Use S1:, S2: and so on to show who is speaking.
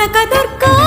S1: தனகதற்கா